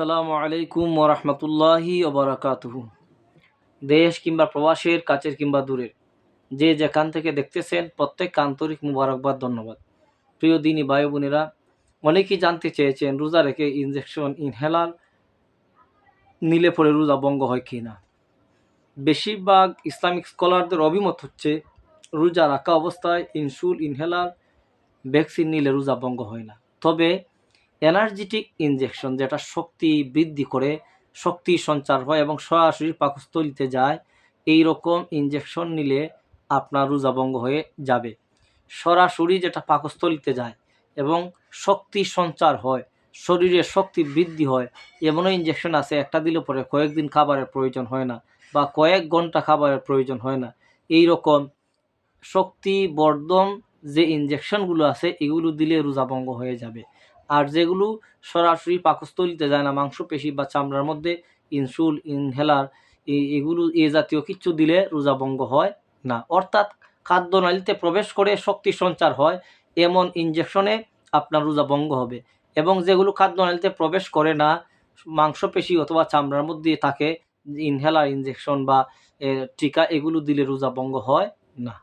আসসালামু আলাইকুম ওরহমতুল্লাহি ওবরাকাতুহু দেশ কিংবা প্রবাসের, কাছের কিংবা দূরের, যে যেখান থেকে দেখতেছেন প্রত্যেক আন্তরিক মুবারকবাদ, ধন্যবাদ। প্রিয় দিনী ভাই বোনেরা, অনেকেই জানতে চেয়েছেন, রোজা রেখে ইনজেকশন ইনহেলার নিলে পরে রোজা ভঙ্গ হয় কি না? বেশিরভাগ ইসলামিক স্কলারদের অভিমত হচ্ছে, রোজা রাখা অবস্থায় ইনসুল ইনহেলার ভ্যাকসিন নিলে রোজা ভঙ্গ হয় না। তবে এনার্জেটিক ইনজেকশন, যেটা শক্তি বৃদ্ধি করে শক্তি সঞ্চার হয় এবং সরাসরি পাকস্থলিতে যায় এই রকম ইনজেকশন নিলে আপনার রোজা ভঙ্গ হয়ে যাবে। সরাসরি যেটা পাকস্থলিতে যায় এবং শক্তি সঞ্চার হয়, শরীরে শক্তি বৃদ্ধি হয়, এমনও ইনজেকশন আছে, একটা দিলে পরে কয়েকদিন খাবারের প্রয়োজন হয় না বা কয়েক ঘণ্টা খাবারের প্রয়োজন হয় না। এই রকম শক্তি বর্ধন যে ইনজেকশনগুলো আছে, এগুলো দিলে রোজা ভঙ্গ হয়ে যাবে। আর যেগুলো সরাসরি পাকস্থলিতে যায় না, মাংসপেশি বা চামড়ার মধ্যে ইনসুল, ইনহেলার এগুলো এ জাতীয় কিছু দিলে রোজা ভঙ্গ হয় না। অর্থাৎ খাদ্যনালীতে প্রবেশ করে শক্তি সঞ্চার হয়, এমন ইনজেকশনে আপনার রোজা ভঙ্গ হবে। এবং যেগুলো খাদ্যনালীতে প্রবেশ করে না, মাংসপেশি অথবা চামড়ার মধ্যে থাকে, ইনহেলার ইনজেকশন বা টিকা, এগুলো দিলে রোজা ভঙ্গ হয় না।